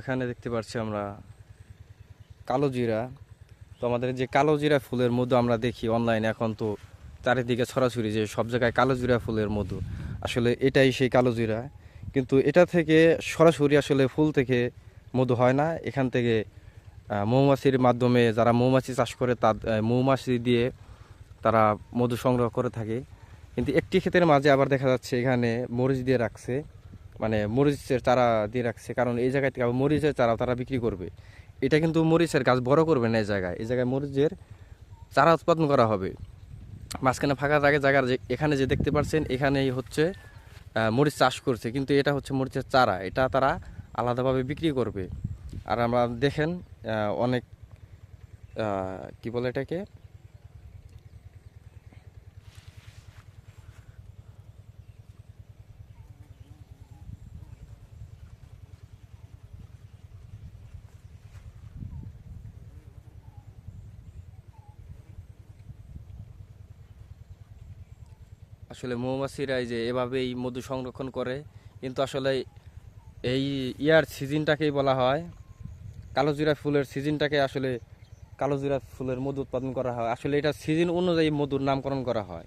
এখানে দেখতে পাচ্ছি আমরা কালো জিরা। তো আমাদের যে কালো জিরা ফুলের মধু আমরা দেখি অনলাইনে এখন তো চারিদিকে ছড়াছড়ি যে সব জায়গায় কালো জিরা ফুলের মধু। আসলে এটাই সেই কালো জিরা। কিন্তু এটা থেকে সরাসরি আসলে ফুল থেকে মধু হয় না। এখান থেকে মৌমাছির মাধ্যমে যারা মৌমাছি চাষ করে তার মৌমাছি দিয়ে তারা মধু সংগ্রহ করে থাকে। কিন্তু একটি ক্ষেতের মাঝে আবার দেখা যাচ্ছে এখানে মরিচ দিয়ে রাখছে। মানে মরিচের চারা দিয়ে রাখছে। কারণ এই জায়গায় থেকে মরিচের চারা তারা বিক্রি করবে। এটা কিন্তু মরিচের গাছ বড় করবে না এই জায়গায়। এই জায়গায় মরিচের চারা উৎপাদন করা হবে। মাঝখানে ফাঁকা জায়গায় জায়গার যে এখানে যে দেখতে পাচ্ছেন এখানেই হচ্ছে মরিচ চাষ করছে। কিন্তু এটা হচ্ছে মরিচের চারা। এটা তারা আলাদাভাবে বিক্রি করবে। আর আমরা দেখেন অনেক কি বলে এটাকে? আসলে মৌমাছিরা যে এভাবেই মধু সংরক্ষণ করে। কিন্তু আসলে এই ইয়ার সিজনটাকেই বলা হয় কালোজিরা ফুলের সিজনটাকে আসলে কালোজিরা ফুলের মধু উৎপাদন করা হয়। আসলে এটা সিজন অনুযায়ী মধুর নামকরণ করা হয়।